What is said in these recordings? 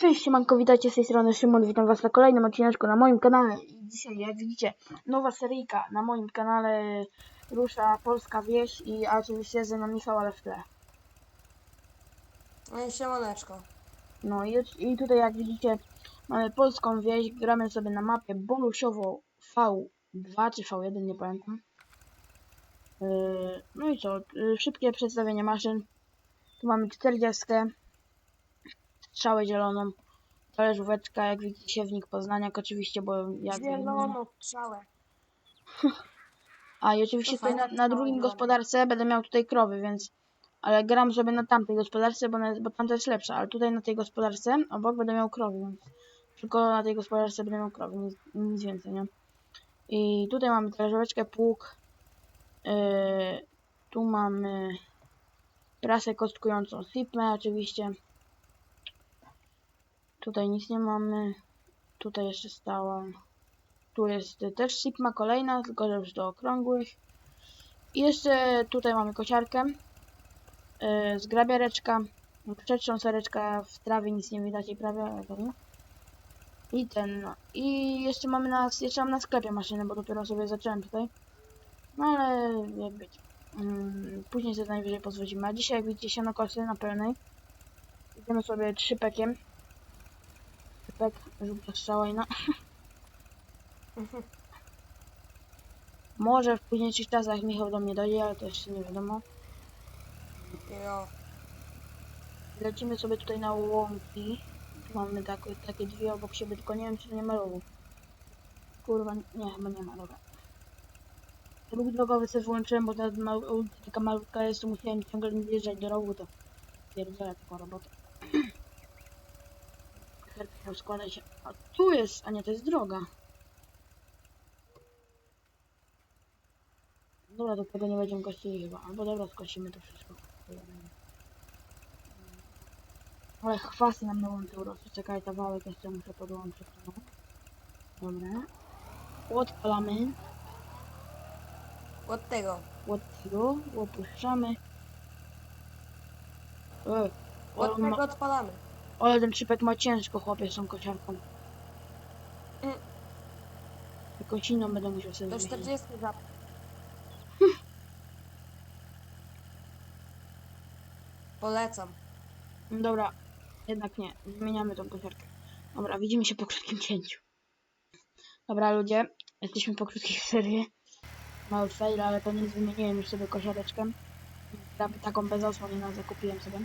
Cześć, siemanko, witajcie z tej strony Szymon, witam was na kolejnym odcineczku na moim kanale. I dzisiaj, jak widzicie, nowa seryjka na moim kanale rusza Polska Wieś i a oczywiście ze mną Michał, ale w tle. No i siemaneczko. No i, i tutaj, jak widzicie, mamy polską wieś, gramy sobie na mapie bonusiowo V2 czy V1, nie pamiętam. Yy, no i co, yy, szybkie przedstawienie maszyn. Tu mamy 40, strzałę zieloną, talerzóweczka, jak widzicie, siewnik Poznaniak oczywiście, bo jak... Zieloną strzałę. A i oczywiście To tutaj na, na to drugim gospodarce będę miał tutaj krowy, więc... Ale gram sobie na tamtej gospodarce, bo, na, bo tamta jest lepsza, ale tutaj na tej gospodarce obok będę miał krowy, więc... Tylko na tej gospodarce będę miał krowy, nic, nic więcej, nie? I tutaj mamy talerzóweczkę, pług. Yy, tu mamy prasę kostkującą Sipmę oczywiście. Tutaj nic nie mamy. Tutaj jeszcze stała. Tu jest też Sigma kolejna, tylko że już do okrągłych. I jeszcze tutaj mamy kosiarkę. Yy, zgrabiareczka. Przetrząsareczka w trawie nic nie widać jej prawie. I ten, no. I jeszcze mamy na, jeszcze mam na sklepie maszynę, bo dopiero sobie zacząłem tutaj. No ale jak być. Mm, później sobie najwyżej pozwolimy. A dzisiaj jak widzicie sianokosy na pełnej. Idziemy sobie trzypekiem. Trzypek, żółta strzała i no. Może w późniejszych czasach Michał do mnie dojdzie, ale to jeszcze nie wiadomo. Jo. Lecimy sobie tutaj na łąki. Tu mamy takie, takie dwie obok siebie, tylko nie wiem czy nie ma rowu. Kurwa, nie, chyba nie ma, dobra. Ruch drogowy sobie włączyłem, bo ta mał, ulica taka malutka jest, to musiałem ciągle nie wjeżdżać do rowu, to pierdzielę taką robotę. Herkę składa się. A tu jest, a nie, to jest droga. Dobra, do tego nie będziemy kościli chyba. Albo dobra, skosimy to wszystko. Ale chwasty nam na łące urosły. Czekaj, ta wałek jeszcze muszę podłączyć. Dobra. Odpalamy. Od tego. Od tego. Opuszczamy. Od tego odpalamy. Ale ten czypek ma ciężko, chłopie, z tą kosiarką. Mm. Jakąś inną będę musiał sobie Do wymyślić. 40 zap. Polecam. Dobra, jednak nie. Zmieniamy tą kosiarkę. Dobra, widzimy się po krótkim cięciu. Dobra, ludzie, jesteśmy po krótkiej serii. Mały fail, ale to nie wymieniłem już sobie kosiareczkę. Taką bez osłony zakupiłem sobie.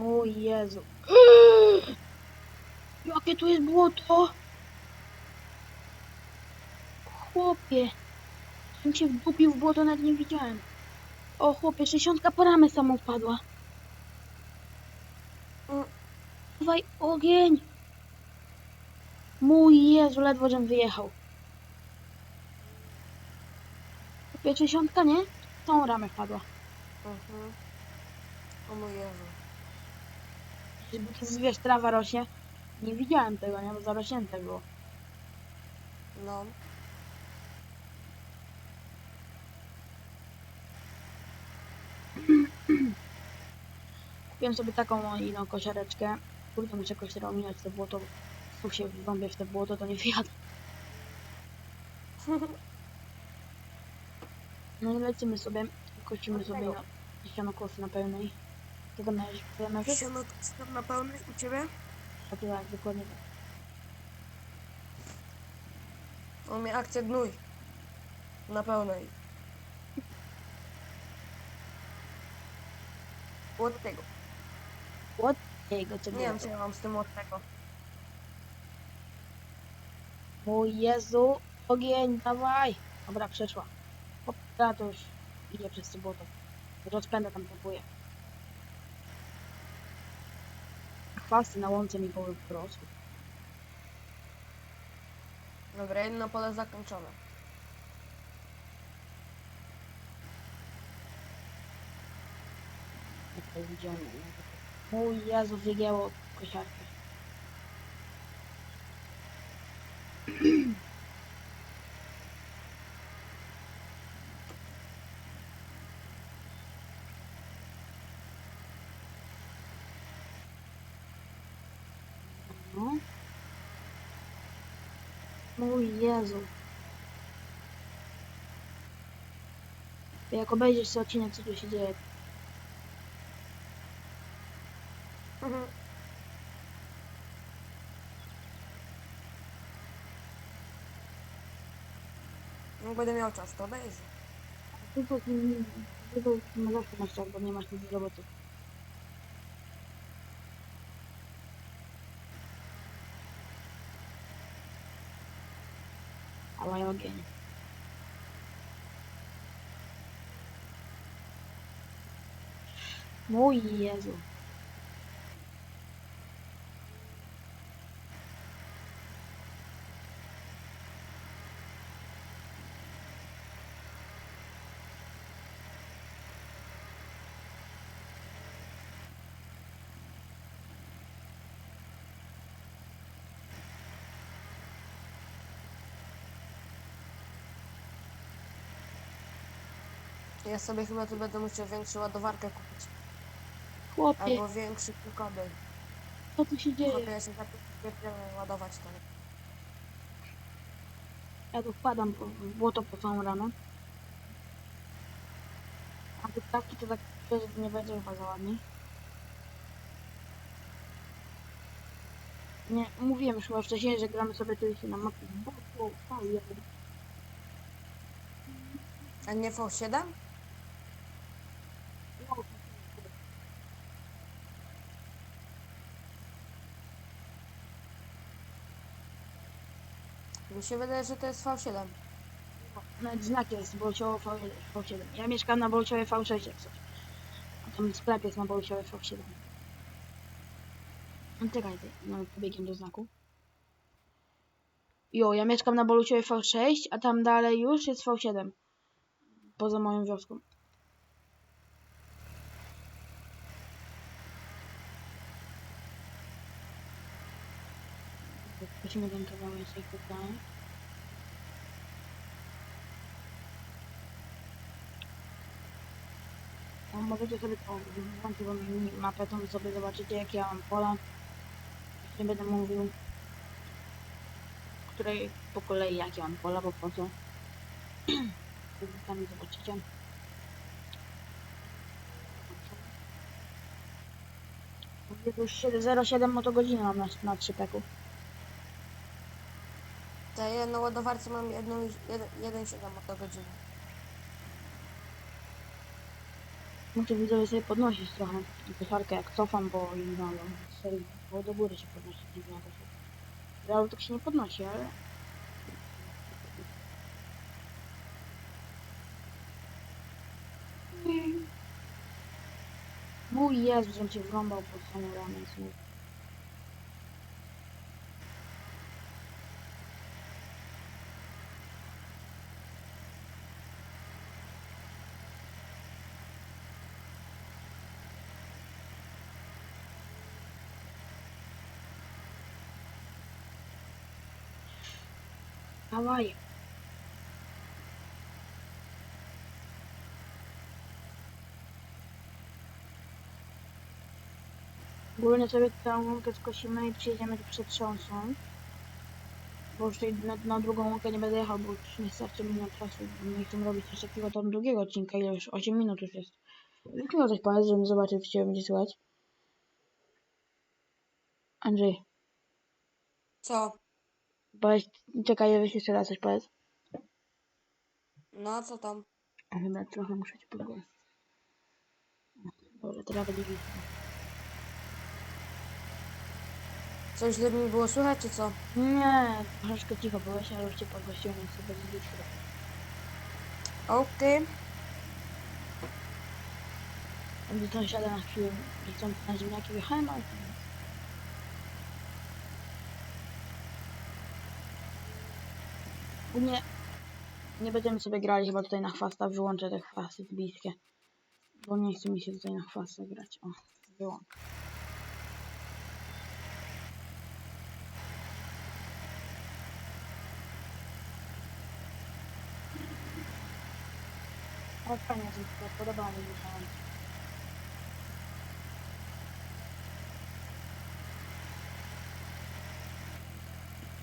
O Jezu. Jakie tu jest błoto! Chłopie! Czym się wdupił w błoto, nawet nie widziałem. O chłopie, 60 po ramę samą wpadła. Dawaj ogień! Mój Jezu, ledwo żem wyjechał. Chłopie, 60 nie? Tą ramę wpadła. Mhm. O mój Jezu. Żeby to wiesz, trawa rośnie. Nie widziałem tego, nie? Bo zarośnięte było. No. Kupiłem sobie taką inną kosiareczkę. Kurde, muszę jakoś teraz ominąć to błoto. Tu się wrąbię w te błoto, to nie wyjadę. No i lecimy sobie. Kosimy sobie na ścianokosy na pełnej. Co tam miałeś? Siano tam na pełny u ciebie? To tak, dokładnie tak. On mnie akcja gnój. Na pełnej. Od tego. Jego, co Nie wiem co ja mam z tym od tego. O Jezu, ogień, dawaj! Dobra, przeszła. To już idzie przez to błoto. Rozpędę tam próbuję. Chwasty na łące mi były wprost. Dobra, jedno pole zakończone. Jak to widziałem. Mój Jezu, wygięło kosiarkę. No. Mój Jezu. Jak obejrzysz sobie odcinek, co tu się dzieje, Mhm. Jak będę miał czas, to obejrzę. ty to, ty to no zawsze masz czas, bo nie masz nic do roboty. Ale ogień. Mój Jezu. Ja sobie chyba tu będę musiał większą ładowarkę kupić. Chłopie, Albo większy kabel. co tu się dzieje? Chłopie, ja się nie ładować to. Ja tu wpadam po- w błoto po całą ranę. A te ptaki to tak też nie będzie chyba za ładnie. Nie, mówiłem już chyba wcześniej, że gramy sobie tu się na mapie. Bo, bo, ja- A nie V7? no, Mi się wydaje, że to jest V7. Nawet znak jest Bolciowo V1, V7. Ja mieszkam na Bolciowie V6 jak coś. A tam sklep jest na Bolciowie V7. No Czekaj, ty, no pobiegiem do znaku. Jo, ja mieszkam na Bolciowie V6, a tam dalej już jest V7. Poza moją wioską. Ten kawałek sobie tutaj. No, możecie sobie to włączyć mapę, to sobie zobaczycie jakie ja mam pola. Nie będę mówił, której po kolei jakie mam pola, bo po co. Sami zobaczycie. Już 0,7 motogodziny mam na, na 3 peku. Ja na ładowarce mam jedną, jeden, 1,7 godziny. Muszę widzowie sobie podnosić trochę kosarkę jak cofam, bo no, no serio, bo do góry się podnosi, dziwnie jakoś. Realu tak się nie podnosi, ale... Mój Jezus, żebym cię wrąbał pod samą ramę Dawaj. Ogólnie sobie całą łąkę skosimy i przyjedziemy tu przed trząsą. Bo już tutaj na, na drugą łąkę nie będę jechał, bo już nie starczy mi na czasu. Nie chcę robić coś takiego tam drugiego odcinka, ile już 8 minut już jest. Tylko coś powiedz, żebym zobaczył, czy będzie słychać. Andrzej, Co? Powiedz, czekaj, ja jeszcze raz coś powiedz. No, co tam? A chyba trochę muszę cię podgłosić. Boże, teraz będzie widać. Coś źle mi było słychać, czy co? Nie, troszeczkę cicho byłeś, ale już cię podgłosiłem, więc sobie będzie widać. Okej. Gdy to siada na chwilę, że chcą na ziemniaki wjechałem, ale... U mnie... Nie będziemy sobie grali chyba tutaj na chwasta, wyłączę te chwasty bliskie. Bo nie chce mi się tutaj na chwasta grać. O, wyłączę. Ale fajnie, to podobało mi się.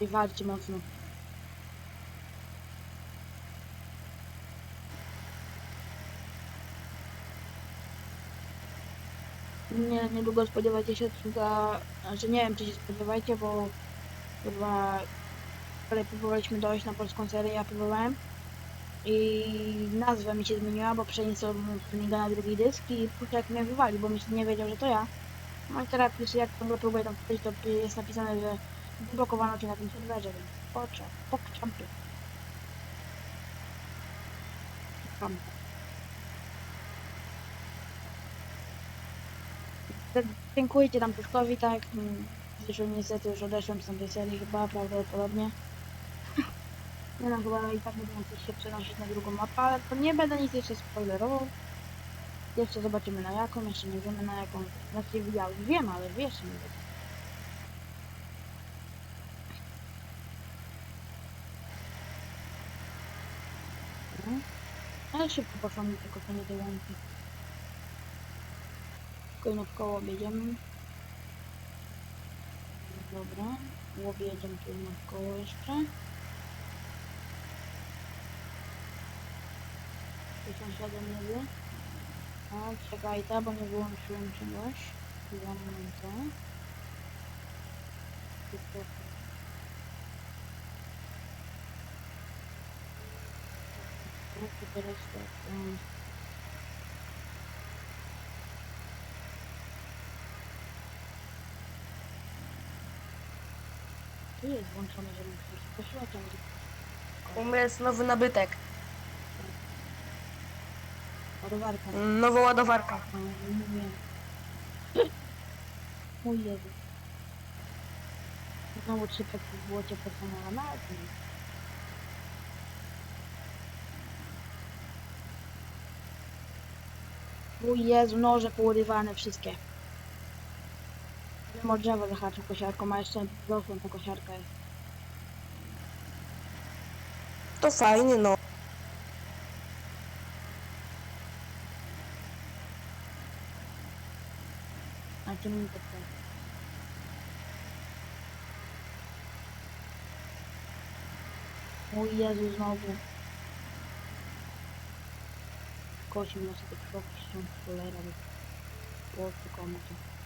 I walczy mocno. Nie, niedługo spodziewajcie się odcinka, znaczy nie wiem czy się spodziewajcie, bo chyba wczoraj próbowaliśmy dojść na polską serię, ja próbowałem i nazwa mi się zmieniła, bo przeniosłem filminga na drugi dysk i Puszek mnie wywalił, bo myślę, nie wiedział, że to ja. No i teraz jak ciągle próbuję tam wpisać, to jest napisane, że zablokowano cię na tym serwerze, więc poczę, pokczampy. Czamp. Dziękujcie tam Puszkowi, tak. mm, Zresztą niestety już odeszłem tamtej serii chyba, prawdopodobnie. Nie no, chyba i tak będę musiał się przenosić na drugą mapę, ale to nie będę nic jeszcze spoilerował. Jeszcze zobaczymy na jaką, jeszcze nie wiemy na jaką. Znaczy ja już wiem, ale wiesz, nie wiem. No. Ale szybko poszłam tylko po nie tej. Spokojnie w koło objedziemy. Dobra, objedziemy tu na koło jeszcze. Tu sąsiadem nie wie. O, czekaj, ta, bo nie wyłączyłem czegoś. Chwila, momentu. Tylko... No teraz tak, um, Tu jest włączone, żeby ktoś poświatło. U mnie jest nowy nabytek. Ładowarka. Nowa ładowarka. A, mówię. Mój Jezu. Znowu trzy peki w błocie personala. Nie. Mój Jezu, noże pourywane wszystkie. Wiem o drzewo zahaczył kosiarką, a jeszcze rosłem ta kosiarka jest. To fajnie, no. A ty mi to chcesz. Mój Jezu, znowu. Nas tych kroków, się cholera, bo po co komu to.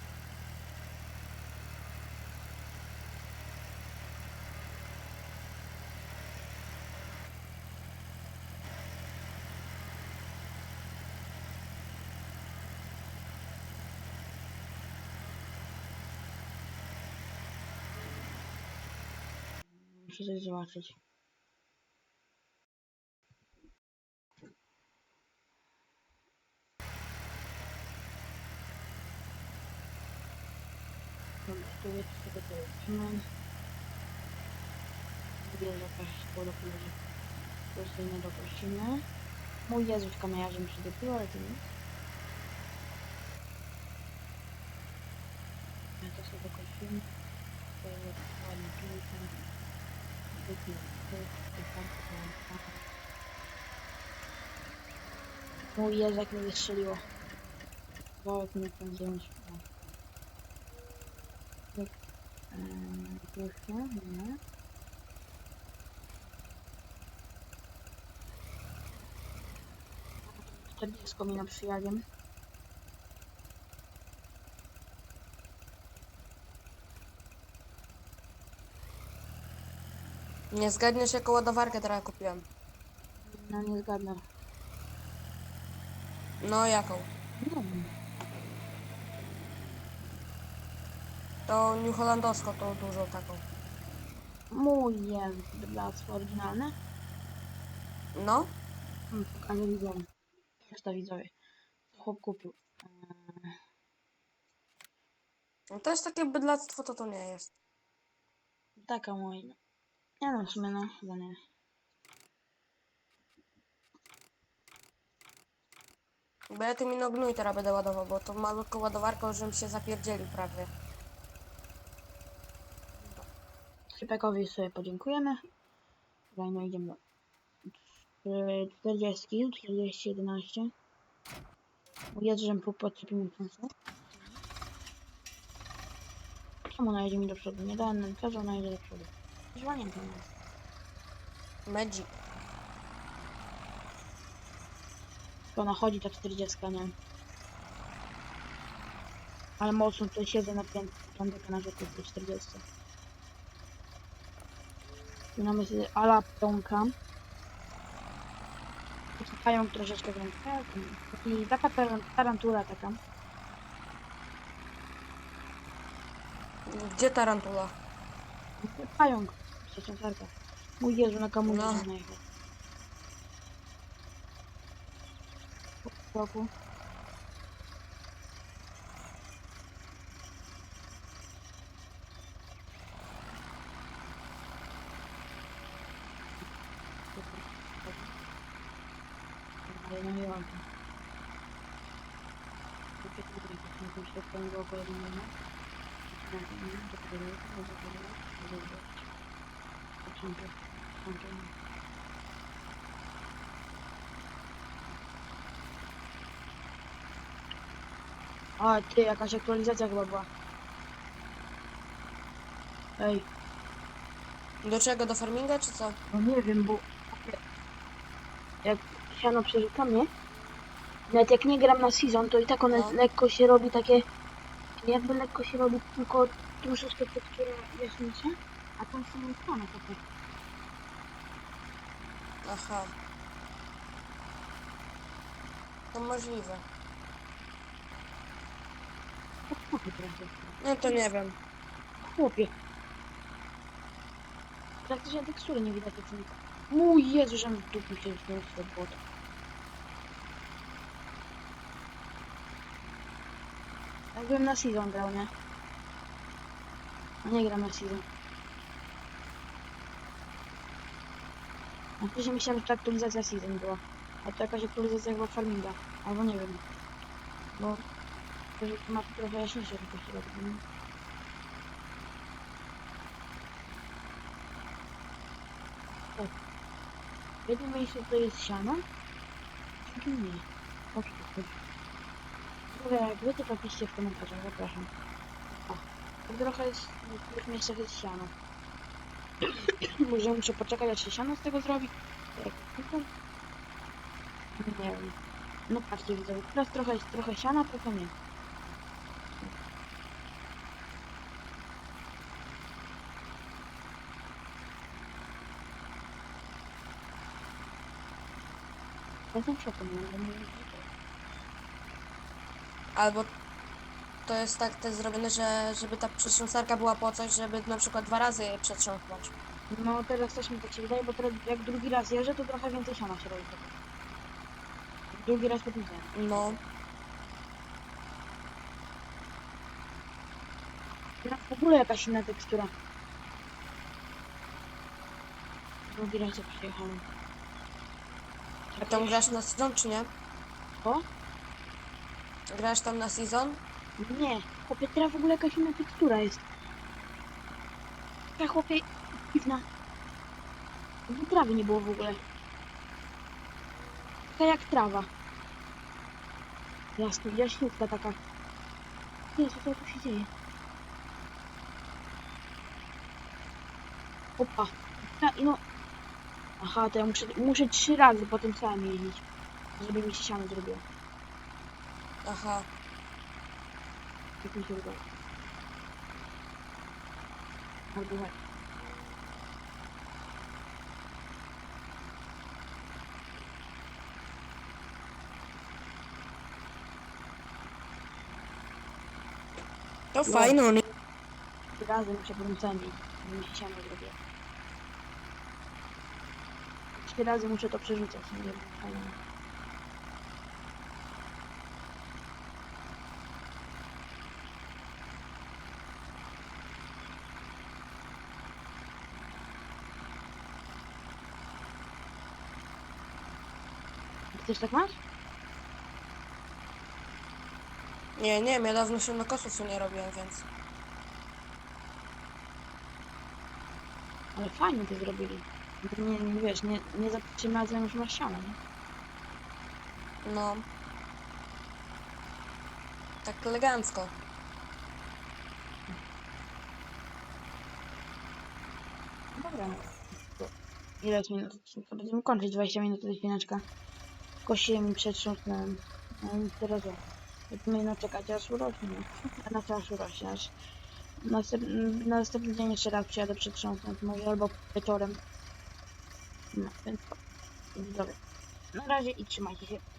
Muszę coś zobaczyć. Tu jest sobie to trzymam. Wiem, że jakaś szkoda leży. Po prostu nie dopuścimy. Mój Jezu, w kamerze mi się dopiło, ale to nie. Ja to sobie dokosimy. To jest ładnie piękne. Wypnę tych, tych tam, tam, tam. Mój Jezu, jak mnie wystrzeliło. Wałek mnie tam zdjąć. Tak. Eee, jeszcze, nie. Czterdziestko mi na przyjaziem. Nie zgadniesz, jaką ładowarkę teraz kupiłem. No nie zgadnę. No, jaką? Nie wiem. To New Hollandowską, tą dużą taką. Mój Jezu, bydlactwo oryginalne. No, Hmm, widzom. Jak to widzowie. Co chłop kupił. Eee, no to jest takie bydlactwo, to to nie jest. taka moja. Nie no, w sumie no, chyba nie. Bo ja tymi no gnój teraz będę ładował, bo to malutką ładowarką, żebym się zapierdzielił prawie. Szypekowi sobie podziękujemy. Dobra, no idziemy do Yy, 40, 40, 11. Jest, że po podczepimy często. Czemu ona jedzie mi do przodu? Nie dałem każe, ona jedzie do przodu. Zwalnięty jest. Magic. To ona chodzi ta 40, nie? Ale mocno tutaj siedzę na piątkę na rzeczy tej 40. Tu mamy sobie ala pąka. Pająk troszeczkę więcej. Taki, taka taran- tarantula taka. Gdzie tarantula? Pająk. Przeciągarka. Mój Jezu, na kamuś No. najechał. Po roku. Ale no nie ładnie. To A ty, jakaś aktualizacja chyba była. Ej, Do czego? Do farminga czy co? no nie wiem, bo jak siano przerzucam, nie? Nawet jak nie gram na season, to i tak one No. lekko się robi takie, jakby lekko się robi tylko troszeczkę tekstura jaśniejsza, a tam są ikony takie. Aha. To możliwe. Tak chłopie jest. No to nie wiem. Chłopie. Praktycznie tekstury nie widać znika. Mój Jezu, że w dupie się znowu błota. Jakbym na season grał, nie? A nie gram na season. A wcześniej myślałem, że to aktualizacja season była. A to jakaś aktualizacja chyba farminga. Albo nie wiem. Bo... To, że to ma trochę jaśniejsze tylko się robi, nie? W jednym miejscu to jest siano, w drugim nie. Tu chodzi? Mówię, jak wy, to to piszcie w komentarzach, zapraszam. O, tu trochę jest, w których miejscach jest siano. Może muszę poczekać, aż się siano z tego zrobi? To... Nie wiem. No patrzcie, widzowie, teraz trochę trochę siana, trochę nie. Ja szoku, nie wiem. Albo to jest tak też zrobione, że żeby ta przetrząsarka była po coś, żeby na przykład dwa razy je przetrząsnąć. No teraz też mi tak się wydaje, bo teraz jak drugi raz jeżdżę, to trochę więcej siana się robi. Drugi raz nie. No. Teraz w ogóle jakaś inna tekstura. Drugi raz jak przyjechałem. A tam grasz na season czy nie? O? Grasz tam na season? Nie, chłopie, teraz w ogóle jakaś inna tekstura jest. Ta chłopie, dziwna. Jakby trawy nie było w ogóle. Taka jak trawa. Jasna, jaśniutka taka. Jezu, co tu się dzieje? Opa. No. Aha, to ja muszę, muszę trzy razy po tym całym jeździć. Żeby mi się siano zrobiło. Aha. Jak mi się udało. Albo tak. To No. fajne, on Trzy razy muszę po tym całym jeździć, żeby mi się siano zrobiło. Trzy razy muszę to przerzucać, nie wiem. ale- też tak masz? Nie, nie wiem, ja dawno się na kosusu nie robiłem, więc... Ale fajnie to zrobili. Nie, nie wiesz, nie, nie za pierwszym razem już masz nie? No. Tak elegancko. Dobra. Ile jest minut? Będziemy kończyć 20 minut tej chwileczka. Kosiłem i przetrząsnąłem. No i teraz jak? Będziemy no czekać aż urośnie. A na co aż urośnie? Aż następ, na następny dzień jeszcze raz przyjadę przetrząsnąć. Może albo wieczorem. No, więc. Widzowie. Na razie i trzymajcie się.